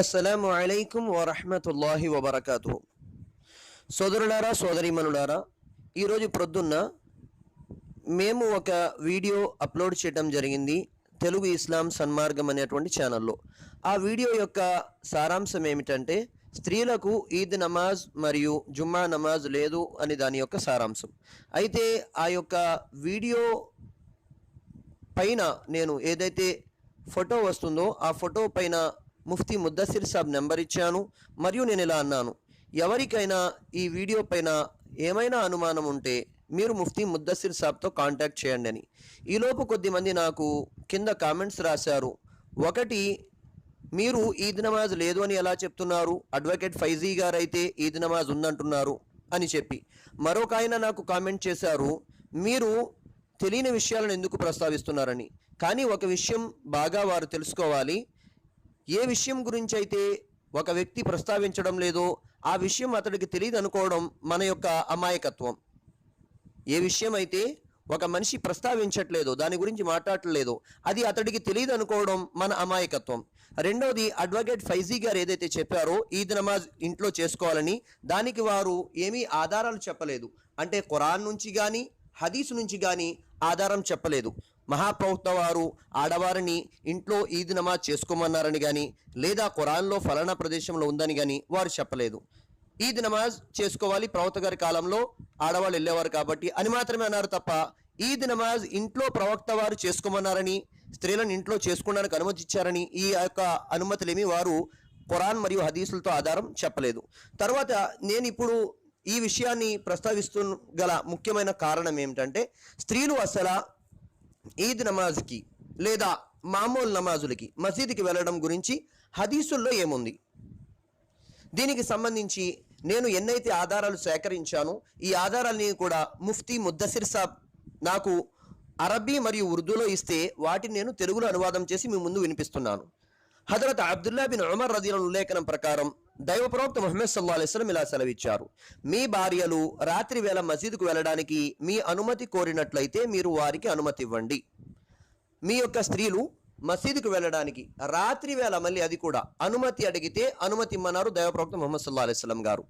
అస్సలాము అలైకుం వరహమతుల్లాహి వబర్కాతు సోదరులారా సోదరీమణులారా ఈరోజు ప్రొద్దున్న మేము ఒక వీడియో అప్లోడ్ చేయడం జరిగింది తెలుగు ఇస్లాం సన్మార్గం అనేటువంటి ఛానల్లో. ఆ వీడియో యొక్క సారాంశం ఏమిటంటే స్త్రీలకు ఈద్ నమాజ్ మరియు జుమ్మా నమాజ్ లేదు అని దాని యొక్క సారాంశం. అయితే ఆ యొక్క వీడియో పైన నేను ఏదైతే ఫోటో వస్తుందో ఆ ఫోటో పైన ముఫ్తీ ముద్దసిర్ సాబ్ నెంబర్ ఇచ్చాను. మరియు నేను ఇలా అన్నాను ఎవరికైనా ఈ వీడియో పైన ఏమైనా అనుమానం ఉంటే మీరు ముఫ్తీ ముద్దసిర్ సాబ్తో కాంటాక్ట్ చేయండి అని. ఈలోపు కొద్దిమంది నాకు కింద కామెంట్స్ రాశారు. ఒకటి మీరు ఈద్ నమాజ్ లేదు అని ఎలా చెప్తున్నారు? అడ్వకేట్ ఫైజీ గారు అయితే ఈద్ నమాజ్ ఉందంటున్నారు అని చెప్పి. మరొక ఆయన నాకు కామెంట్ చేశారు మీరు తెలియని విషయాలను ఎందుకు ప్రస్తావిస్తున్నారని. కానీ ఒక విషయం బాగా వారు తెలుసుకోవాలి. ఏ విషయం గురించి అయితే ఒక వ్యక్తి ప్రస్తావించడం లేదో ఆ విషయం అతడికి తెలియదు అనుకోవడం మన యొక్క అమాయకత్వం. ఏ విషయం అయితే ఒక మనిషి ప్రస్తావించట్లేదు దాని గురించి మాట్లాడట్లేదు అది అతడికి తెలియదు అనుకోవడం మన అమాయకత్వం. రెండోది అడ్వకేట్ ఫైజీ గారు ఏదైతే చెప్పారో ఈద్ నమాజ్ ఇంట్లో చేసుకోవాలని దానికి వారు ఏమీ ఆధారాలు చెప్పలేదు. అంటే ఖురాన్ నుంచి కానీ హదీస్ నుంచి కానీ ఆధారం చెప్పలేదు. మహాప్రవక్త వారు ఆడవారిని ఇంట్లో ఈద్ నమాజ్ చేసుకోమన్నారని కానీ లేదా ఖురాన్లో ఫలానా ప్రదేశంలో ఉందని కానీ వారు చెప్పలేదు. ఈద్ నమాజ్ చేసుకోవాలి ప్రవక్త గారి కాలంలో ఆడవాళ్ళు వెళ్ళేవారు కాబట్టి అని మాత్రమే అన్నారు తప్ప ఈద్ నమాజ్ ఇంట్లో ప్రవక్త వారు చేసుకోమన్నారని స్త్రీలను ఇంట్లో చేసుకోవడానికి అనుమతి ఇచ్చారని ఈ యొక్క అనుమతులేమి వారు ఖురాన్ మరియు హదీసులతో ఆధారం చెప్పలేదు. తర్వాత నేను ఇప్పుడు ఈ విషయాన్ని ప్రస్తావిస్తు గల ముఖ్యమైన కారణం ఏమిటంటే స్త్రీలు అసలు ఈద్ నమాజ్కి లేదా మామూలు నమాజులకి మసీదుకి వెళ్ళడం గురించి హదీసుల్లో ఏముంది? దీనికి సంబంధించి నేను ఎన్నైతే ఆధారాలు సేకరించానో ఈ ఆధారాలని కూడా ముఫ్తీ ముద్దసిర్ సాబ్ నాకు అరబీ మరియు ఉర్దూలో ఇస్తే వాటిని నేను తెలుగులో అనువాదం చేసి మీ ముందు వినిపిస్తున్నాను. హజరత్ అబ్దుల్లా బిన్ ఉమర్ రజీల ఉల్లేఖనం ప్రకారం దైవ ప్రవక్త మొహమ్మద్ సల్లా అలైస్లం ఇలా సెలవిచ్చారు. మీ భార్యలు రాత్రి వేళ మసీదుకు వెళ్ళడానికి మీ అనుమతి కోరినట్లయితే మీరు వారికి అనుమతి ఇవ్వండి. మీ యొక్క స్త్రీలు మసీదుకు వెళ్ళడానికి రాత్రి వేళ మళ్ళీ అది కూడా అనుమతి అడిగితే అనుమతి ఇమ్మన్నారు దైవప్రవక్త మొహమ్మద్ సల్లా అలైస్లం గారు.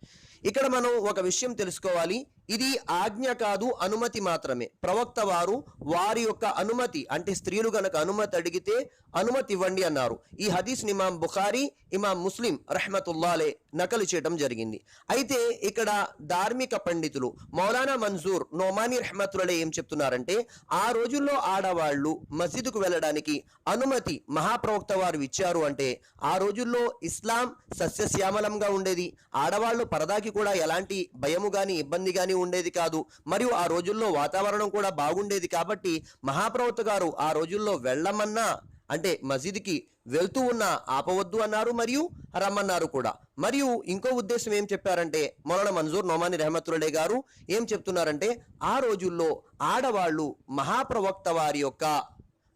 ఇక్కడ మనం ఒక విషయం తెలుసుకోవాలి. ఇది ఆజ్ఞ కాదు అనుమతి మాత్రమే. ప్రవక్త వారు వారి యొక్క అనుమతి అంటే స్త్రీలు గనక అనుమతి అడిగితే అనుమతి ఇవ్వండి అన్నారు. ఈ హదీస్ ఇమాం బుఖారీ ఇమాం ముస్లిం రహమతుల్లాలే నకలు చేయడం జరిగింది. అయితే ఇక్కడ ధార్మిక పండితులు మౌలానా మన్జూర్ నోమాని రహమతులలే ఏం చెప్తున్నారంటే ఆ రోజుల్లో ఆడవాళ్ళు మసీదుకు వెళ్ళడానికి అనుమతి మహాప్రవక్త వారు ఇచ్చారు అంటే ఆ రోజుల్లో ఇస్లాం సస్యశ్యామలంగా ఉండేది. ఆడవాళ్ళు పరదాకి కూడా ఎలాంటి భయము గాని ఇబ్బంది గాని ఉండేది కాదు. మరియు ఆ రోజుల్లో వాతావరణం కూడా బాగుండేది కాబట్టి మహాప్రవక్త గారు ఆ రోజుల్లో వెళ్ళమన్నా అంటే మసీదుకి వెళ్తూ ఉన్న ఆపవద్దు అన్నారు మరియు రమ్మన్నారు కూడా. మరియు ఇంకో ఉద్దేశం ఏం చెప్పారంటే మొలన మంజూర్ నోమాని రెహమతులడే గారు ఏం చెప్తున్నారంటే ఆ రోజుల్లో ఆడవాళ్ళు మహాప్రవక్త వారి యొక్క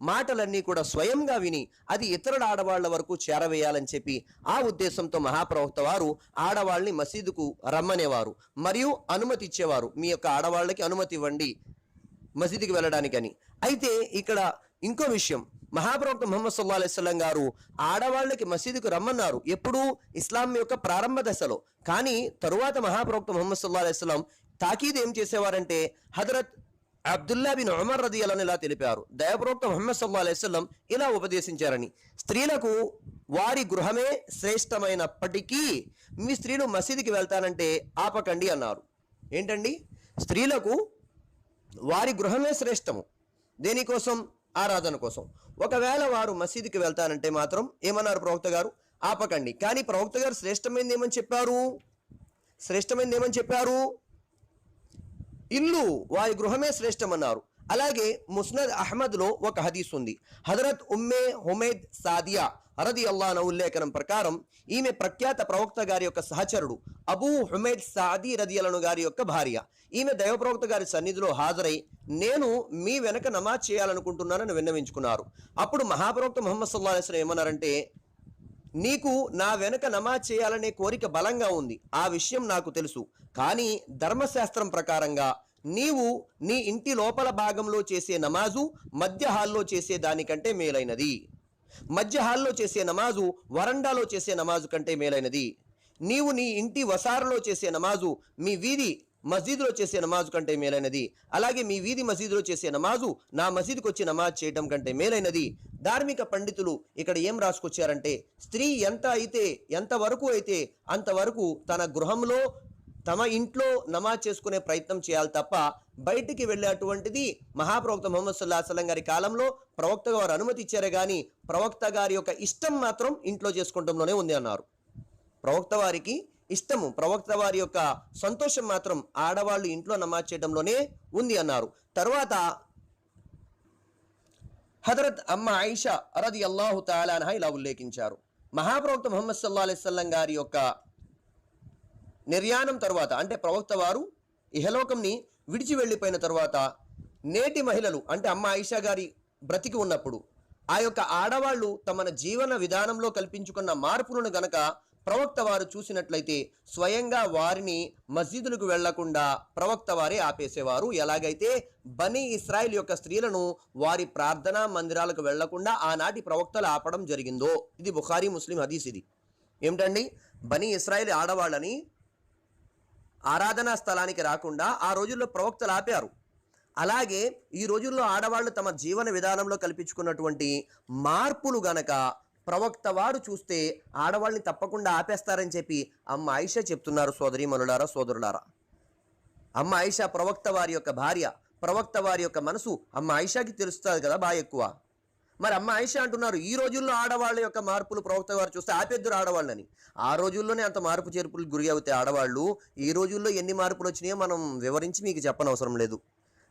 మాటలన్నీ కూడా స్వయంగా విని అది ఇతరుల ఆడవాళ్ళ వరకు చేరవేయాలని చెప్పి ఆ ఉద్దేశంతో మహాప్రవక్త వారు ఆడవాళ్ళని మసీదుకు రమ్మనేవారు. మరియు అనుమతి ఇచ్చేవారు. మీ యొక్క ఆడవాళ్ళకి అనుమతి ఇవ్వండి మసీదుకి వెళ్ళడానికని. అయితే ఇక్కడ ఇంకో విషయం. మహాప్రవక్త ముహమ్మద్ సల్లా అలైస్లం గారు ఆడవాళ్ళకి మసీదుకు రమ్మన్నారు. ఎప్పుడూ ఇస్లాం యొక్క ప్రారంభ దశలో. కానీ తరువాత మహాప్రవక్త ముహమ్మద్ సల్లా అలైస్లం తాకీద్ ఏం చేసేవారంటే హజరత్ అబ్దుల్లా బిన్ ఉమర్ రది అలని ఇలా తెలిపారు. దయప్రోక్త ముహమ్మద్ సల్లా అలైస్లం ఇలా ఉపదేశించారని. స్త్రీలకు వారి గృహమే శ్రేష్టమైనప్పటికీ మీ స్త్రీలు మసీదుకి వెళ్తానంటే ఆపకండి అన్నారు. ఏంటండి? స్త్రీలకు వారి గృహమే శ్రేష్టము. దేనికోసం ఆరాధన కోసం. ఒకవేళ వారు మసీదుకి వెళ్తానంటే మాత్రం ఏమన్నారు ప్రవక్త గారు? ఆపకండి. కానీ ప్రవక్త గారు శ్రేష్టమైనది ఏమని చెప్పారు? శ్రేష్టమైనది ఏమని చెప్పారు? ఇల్లు వారి గృహమే శ్రేష్టమన్నారు. అలాగే ముస్నద్ అహ్మద్లో ఒక హదీస్ ఉంది హజరత్ ఉమ్మే హుమేద్ సాదియా అరది అల్లాన ఉల్లేఖనం ప్రకారం ఈమె ప్రఖ్యాత ప్రవక్త గారి యొక్క సహచరుడు అబూ హుమేద్ సాది రదియలను గారి యొక్క భార్య. ఈమె దైవప్రవక్త గారి సన్నిధిలో హాజరై నేను మీ వెనక నమాజ్ చేయాలనుకుంటున్నానని విన్నవించుకున్నారు. అప్పుడు మహాప్రవక్త ముహమ్మద్ సల్లా ఏమన్నారంటే నీకు నా వెనుక నమాజ్ చేయాలనే కోరిక బలంగా ఉంది. ఆ విషయం నాకు తెలుసు. కానీ ధర్మశాస్త్రం ప్రకారంగా నీవు నీ ఇంటి లోపల భాగంలో చేసే నమాజు మధ్య హాల్లో చేసే దానికంటే మేలైనది. మధ్య హాల్లో చేసే నమాజు వరండాలో చేసే నమాజు కంటే మేలైనది. నీవు నీ ఇంటి వసారలో చేసే నమాజు మీ వీధి మసీదులో చేసే నమాజు కంటే మేలైనది. అలాగే మీ వీధి మసీదులో చేసే నమాజు నా మసీదుకు వచ్చి నమాజ్ చేయటం కంటే మేలైనది. ధార్మిక పండితులు ఇక్కడ ఏం రాసుకొచ్చారంటే స్త్రీ ఎంత అయితే ఎంత వరకు అయితే అంతవరకు తన గృహంలో తమ ఇంట్లో నమాజ్ చేసుకునే ప్రయత్నం చేయాలి తప్ప బయటికి వెళ్ళేటువంటిది మహాప్రవక్త మొహమ్మద్ సుల్లా సలం గారి కాలంలో ప్రవక్త గారు అనుమతి ఇచ్చారే కానీ ప్రవక్త గారి యొక్క ఇష్టం మాత్రం ఇంట్లో చేసుకుంటంలోనే ఉంది అన్నారు. ప్రవక్త వారికి ఇష్టము. ప్రవక్త వారి యొక్క సంతోషం మాత్రం ఆడవాళ్ళు ఇంట్లో నమాజ్ చేయడంలోనే ఉంది అన్నారు. తర్వాత హజరత్ అమ్మ ఆయిషా అరది అల్లాహు తాలాన్హా ఇలా ఉల్లేఖించారు. మహాప్రవక్త ముహమ్మద్ సల్లా అలైస్లం గారి యొక్క నిర్యాణం తర్వాత అంటే ప్రవక్త వారు ఇహలోకంని విడిచి వెళ్ళిపోయిన తర్వాత నేటి మహిళలు అంటే అమ్మ ఆయిషా గారి బ్రతికి ఉన్నప్పుడు ఆ యొక్క ఆడవాళ్ళు తమ జీవన విధానంలో కల్పించుకున్న మార్పులను గనక ప్రవక్త వారు చూసినట్లయితే స్వయంగా వారిని మస్జిదులకు వెళ్ళకుండా ప్రవక్త వారే ఆపేసేవారు. ఎలాగైతే బనీ ఇస్రాయిల్ యొక్క స్త్రీలను వారి ప్రార్థనా మందిరాలకు వెళ్ళకుండా ఆనాటి ప్రవక్తలు ఆపడం జరిగిందో. ఇది బుఖారీ ముస్లిం హదీస్ ఇది. ఏమిటండి? బనీ ఇస్రాయిల్ ఆడవాళ్ళని ఆరాధనా స్థలానికి రాకుండా ఆ రోజుల్లో ప్రవక్తలు ఆపారు. అలాగే ఈ రోజుల్లో ఆడవాళ్ళు తమ జీవన విధానంలో కల్పించుకున్నటువంటి మార్పులు గనక ప్రవక్త వారు చూస్తే ఆడవాళ్ళని తప్పకుండా ఆపేస్తారని చెప్పి అమ్మ ఆయిషా చెప్తున్నారు సోదరి మనులారా సోదరులారా. అమ్మ ఆయిషా ప్రవక్త వారి యొక్క భార్య ప్రవక్త వారి యొక్క మనసు అమ్మ ఆయిషాకి తెలుస్తుంది కదా బాగా ఎక్కువ. మరి అమ్మ ఆయిషా అంటున్నారు ఈ రోజుల్లో ఆడవాళ్ళ యొక్క మార్పులు ప్రవక్త వారు చూస్తే ఆపేద్దరు ఆడవాళ్ళని. ఆ రోజుల్లోనే అంత మార్పు చేర్పులు గురి అవుతాయి ఆడవాళ్ళు. ఈ రోజుల్లో ఎన్ని మార్పులు వచ్చినాయో మనం వివరించి మీకు చెప్పనవసరం లేదు.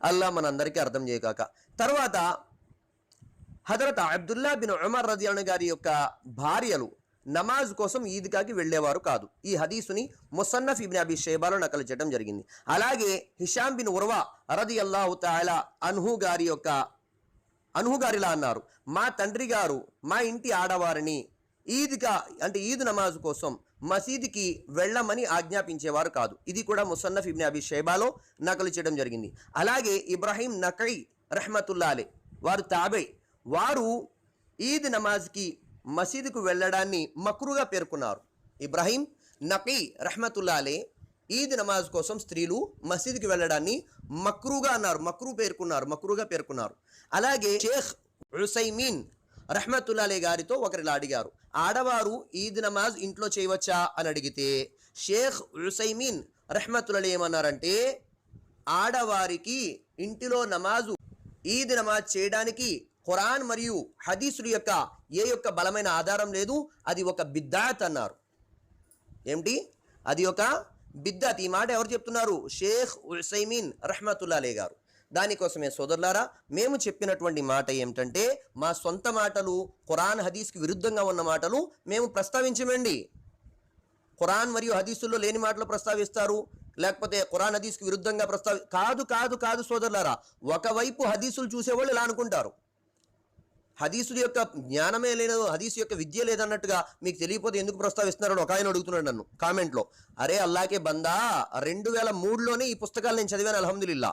అల్లా మనందరికీ అర్థం చేయకాక తర్వాత హజరత్ అబ్దుల్లా బిన్ ఉమర్ రజియాన్ గారి యొక్క భార్యలు నమాజ్ కోసం ఈద్గాకి వెళ్ళేవారు కాదు. ఈ హదీసుని ముసన్నఫ్ ఇబ్న్ అబీ షేబాలో నకలు చేయడం జరిగింది. అలాగే హిషాం బిన్ ఉర్వా రది అల్లాహు తాలా అన్హు గారి యొక్క అన్హు గారిలా అన్నారు. మా తండ్రి గారు మా ఇంటి ఆడవారిని ఈద్గా అంటే ఈద్ నమాజ్ కోసం మసీదుకి వెళ్ళమని ఆజ్ఞాపించేవారు కాదు. ఇది కూడా ముసన్నఫ్ ఇబ్ని అబీ షేబాలో నకలు చేయడం జరిగింది. అలాగే ఇబ్రాహీం నకై రహమతుల్లా అలే వారు తాబే వారు ఈద్ నమాజ్కి మసీదుకు వెళ్ళడాన్ని మక్రుగా పేర్కొన్నారు. ఇబ్రాహీం నకీ రహమతుల్లా అలే ఈద్ నమాజ్ కోసం స్త్రీలు మసీదుకి వెళ్ళడాన్ని మక్రూగా అన్నారు. మక్రూ పేర్కొన్నారు మక్రూగా పేర్కొన్నారు. అలాగే షేఖ్ ఉసైమీన్ రహమతుల్లాలే గారితో ఒకరిలా అడిగారు. ఆడవారు ఈద్ నమాజ్ ఇంట్లో చేయవచ్చా అని అడిగితే షేఖ్ ఉసైమీన్ రహమతుల్లాలే ఏమన్నారంటే ఆడవారికి ఇంటిలో నమాజు ఈద్ నమాజ్ చేయడానికి ఖురాన్ మరియు హదీసుల యొక్క ఏ యొక్క బలమైన ఆధారం లేదు అది ఒక బిద్దాత్ అన్నారు. ఏమిటి? అది ఒక బిద్దత్. ఈ మాట ఎవరు చెప్తున్నారు? షేఖ్ ఉసైమీన్ రహమతుల్లాలే గారు. దానికోసమే సోదరులారా మేము చెప్పినటువంటి మాట ఏమిటంటే మా సొంత మాటలు ఖురాన్ హదీస్కి విరుద్ధంగా ఉన్న మాటలు మేము ప్రస్తావించమండి. ఖురాన్ మరియు హదీసుల్లో లేని మాటలు ప్రస్తావిస్తారు లేకపోతే ఖురాన్ హదీస్కి విరుద్ధంగా ప్రస్తావి కాదు కాదు కాదు సోదరులారా ఒకవైపు హదీసులు చూసేవాళ్ళు ఇలా అనుకుంటారు. హదీసుల యొక్క జ్ఞానమే లేదు హదీసు యొక్క విద్య లేదన్నట్టుగా మీకు తెలియకపోతే ఎందుకు ప్రస్తావిస్తున్నారని ఒక ఆయన అడుగుతున్నాడు నన్ను కామెంట్లో. అరే అల్లాకే బందా రెండు వేల మూడులోనే ఈ పుస్తకాలు నేను చదివాను అల్హమ్దులిల్లా.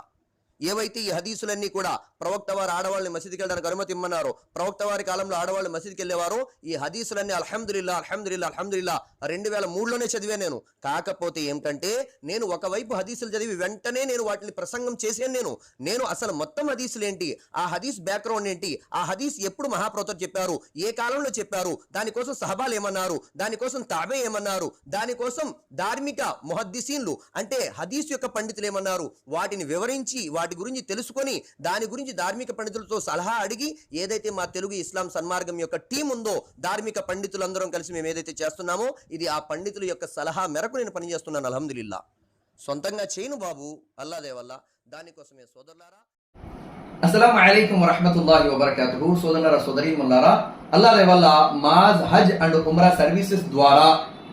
ఏవైతే ఈ హదీసులన్నీ కూడా ప్రవక్త వారు ఆడవాళ్ళని మసీదుకి వెళ్ళడానికి అనుమతి ఇమ్మన్నారో ప్రవక్త వారి కాలంలో ఆడవాళ్ళు మసీదుకి వెళ్ళేవారు ఈ హదీసులన్నీ అల్హమ్దుల్లా అల్హమ్దుల్లా అల్హమ్దుల్లా రెండు వేల మూడులోనే చదివాను నేను. కాకపోతే ఏమిటంటే నేను ఒకవైపు హదీసులు చదివి వెంటనే నేను వాటిని ప్రసంగం చేశాను నేను. నేను అసలు మొత్తం హదీసులు ఏంటి? ఆ హదీస్ బ్యాక్గ్రౌండ్ ఏంటి? ఆ హదీస్ ఎప్పుడు మహాప్రవక్త చెప్పారు? ఏ కాలంలో చెప్పారు? దానికోసం సహబాలు ఏమన్నారు? దానికోసం తాబే ఏమన్నారు? దానికోసం ధార్మిక మొహద్దిసీన్లు అంటే హదీస్ యొక్క పండితులు ఏమన్నారు? వాటిని వివరించి వాటి వాటి గురించి తెలుసుకొని దాని గురించి ధార్మిక పండితులతో సలహా అడిగి ఏదైతే మా తెలుగు ఇస్లాం సన్మార్గం యొక్క టీం ఉందో ధార్మిక పండితులందరం కలిసి మేము ఏదైతే చేస్తున్నామో ఇది ఆ పండితుల యొక్క సలహా మేరకు నేను పనిచేస్తున్నాను అల్హమ్దులిల్లా. సొంతంగా చేయను బాబు అల్లాదే వల్ల దానికోసమే సోదరులారా. అస్సలం అలైకుం వరహమతుల్లాహి వబర్కాతుహు. సోదరులారా సోదరి సోదరీమల్లారా అల్లాహ్ వల్ల మాజ్ హజ్ అండ్ ఉమ్రా సర్వీసెస్ ద్వారా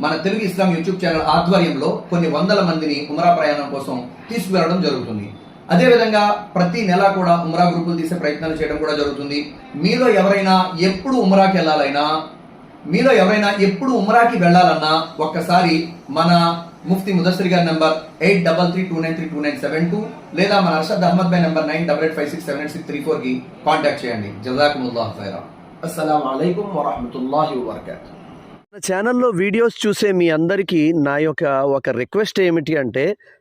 మన తెలుగు ఇస్లాం యూట్యూబ్ ఛానల్ ఆధ్వర్యంలో కొన్ని వందల మందిని ఉమ్రా ప్రయాణం కోసం తీసుకువెళ్ళడం జరుగుతుంది. అదేవిధంగా ప్రతి నెల కూడా ఉమ్రా గ్రూపులు తీసే ప్రయత్నాలు చేయడం కూడా జరుగుతుంది. మీలో ఎవరైనా ఎప్పుడు ఉమ్రాకి వెళ్ళాలైనా మీలో ఎవరైనా ఎప్పుడు ఉమ్రాకి వెళ్ళాలన్నా ఒక్కసారి మన ముఫ్తీ ముదస్సిర్ గారి number eight double three two nine three two nine seven two లేదా మన Arshad Ahmad bhai number nine double eight five six seven eight six three ఫోర్కి కాంటాక్ట్ చేయండి. జజాకుముల్లాహ్ ఖైరా అస్సలం అయికం వరహమతుల్లాహి వబర్కాతు. మన ఛానల్లో వీడియోస్ చూసే మీ అందరికీ నా యొక్క ఒక రిక్వెస్ట్ ఏమిటి అంటే